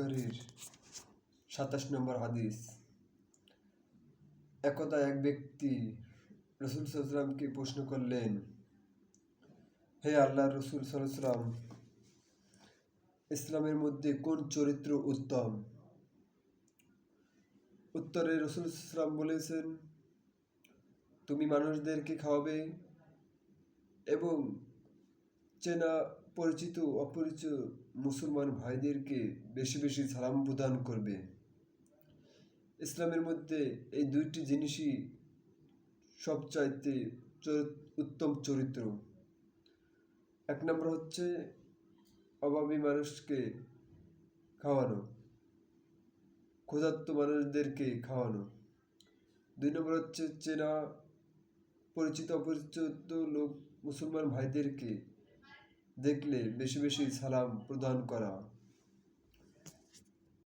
বুখারির সাতাশ নম্বর হাদিস। একদা এক ব্যক্তি রসুল সাল্লামকে প্রশ্ন করলেন, হে আল্লাহ রসুল সাল্লাম ইসলামের মধ্যে কোন চরিত্র উত্তম? উত্তরে রসুল সাল্লাম বলেছেন, তুমি মানুষদেরকে খাওয়াবে এবং চেনা, পরিচিত, অপরিচিত মুসলমান ভাইদেরকে বেশি বেশি সালাম প্রদান করবে। ইসলামের মধ্যে এই দুইটি জিনিসই সবচাইতে উত্তম চরিত্র। এক নম্বর হচ্ছে অভাবী মানুষকে খাওয়ানো, ক্ষুধার্ত মানুষদেরকে খাওয়ানো। দুই নম্বর হচ্ছে চেনা, পরিচিত, অপরিচিত লোক, মুসলমান ভাইদেরকে দেখলে বেশি বেশি সালাম প্রদান করা।